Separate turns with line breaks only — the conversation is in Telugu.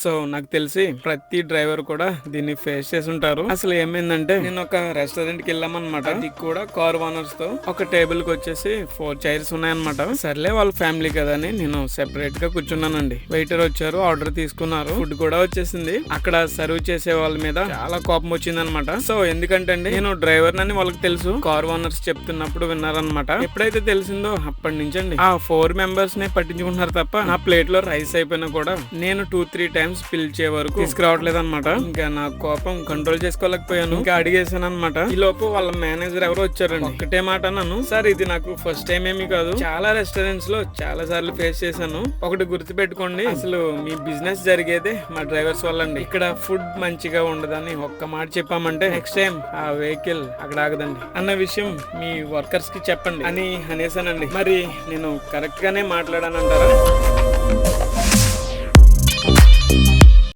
సో నాకు తెలిసి ప్రతి డ్రైవర్ కూడా దీన్ని ఫేస్ చేసి ఉంటారు అసలు ఏమైందంటే నేను ఒక రెస్టారెంట్కి వెళ్ళామన్నమాట. అది కూడా కార్ ఓనర్స్తో ఒక టేబుల్కి వచ్చేసి ఫోర్ చైర్స్ ఉన్నాయన్నమాట. సర్లే వాళ్ళ ఫ్యామిలీ కదా అని నేను సెపరేట్గా కూర్చున్నానండి. వెయిటర్ వచ్చారు ఆర్డర్ తీసుకున్నారు. ఫుడ్ కూడా వచ్చేసింది. అక్కడ సర్వ్ చేసే వాళ్ళ మీద చాలా కోపం వచ్చింది అనమాట సో ఎందుకంటే అండి నేను డ్రైవర్ అని వాళ్ళకి తెలుసు. కార్ ఓనర్స్ చెప్తున్నప్పుడు విన్నారనమాట ఎప్పుడైతే తెలిసిందో అప్పటి నుంచి అండి ఆ ఫోర్ మెంబర్స్ నే పట్టించుకుంటున్నారు తప్ప నా ప్లేట్లో రైస్ అయిపోయినా కూడా నేను టూ త్రీ టైమ్స్ పిలిచే వరకు తీసుకురావట్లేదు అనమాట ఇంకా నా కోపం కంట్రోల్ చేసుకోలేకపోయాను. ఇంకా అడిగేసాను అనమాట ఈ లోపు వాళ్ళ మేనేజర్ ఎవరో వచ్చారండి. ఒక్కటే మాట అన్నాను. సార్ ఇది నాకు ఫస్ట్ టైం ఏమీ కాదు. చాలా రెస్టారెంట్స్లో చాలా సార్లు ఫేస్ చేశాను. ఒకటి గుర్తు పెట్టుకోండి అసలు మీ బిజినెస్ జరిగేదే మా డ్రైవర్స్ వల్ల అండి ఇక్కడ ఫుడ్ మంచిగా ఉండదని ఒక్క మాట చెప్పామంటే నెక్స్ట్ టైం ఆ వెహికల్ అక్కడ ఆగదండి. అన్న విషయం మీ వర్కర్స్కి చెప్పండి అని అనేసానండి మరి నేను కరెక్ట్ గానే మాట్లాడానంటారా?